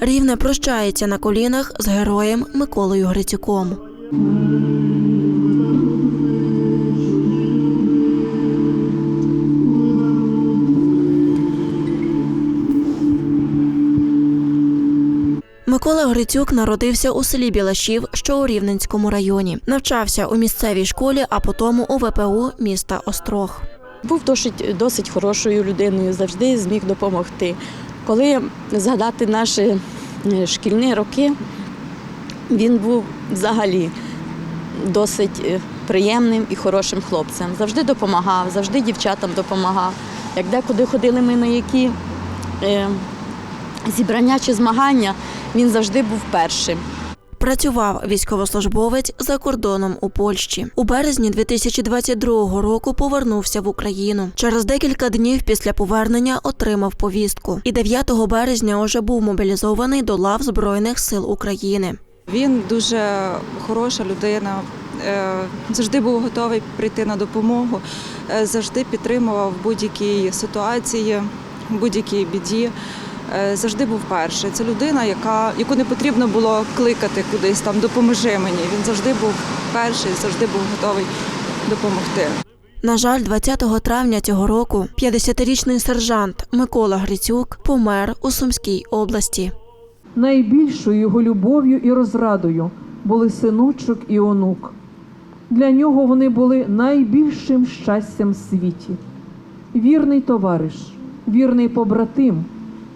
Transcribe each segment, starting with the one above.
Рівне прощається на колінах з героєм Миколою Грицюком. Микола Грицюк народився у селі Білашів, що у Рівненському районі. Навчався у місцевій школі, а потім у ВПУ міста Острог. Був досить, досить хорошою людиною, завжди зміг допомогти. Коли згадати наші е, шкільні роки, він був взагалі досить е, приємним і хорошим хлопцем. Завжди допомагав, завжди дівчатам допомагав. Як декуди ходили ми на які е, зібрання чи змагання, він завжди був першим. Працював військовослужбовець за кордоном у Польщі. У березні 2022 року повернувся в Україну. Через декілька днів після повернення отримав повістку. І 9 березня уже був мобілізований до лав Збройних сил України. Він дуже хороша людина, е, завжди був готовий прийти на допомогу, е, завжди підтримував будь-якій ситуації, будь-якій біді. Е, Завжди був перший. Це людина, яка, яку не потрібно було кликати кудись там, допоможи мені. Він завжди був перший, завжди був готовий допомогти. На жаль, 20 травня цього року 50-річний сержант Микола Грицюк помер у Сумській області. Найбільшою його любов'ю і розрадою були синочок і онук. Для нього вони були найбільшим щастям в світі. Вірний товариш, вірний побратим,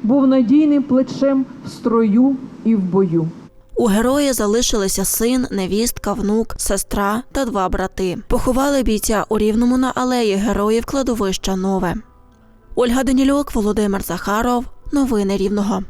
був надійним плечем в строю і в бою. У герої залишилися син, невістка, внук, сестра та два брати. Поховали бійця у рівному на алеї героїв кладовища Нове. Ольга Данілюк, Володимир Захаров. Новини Рівного.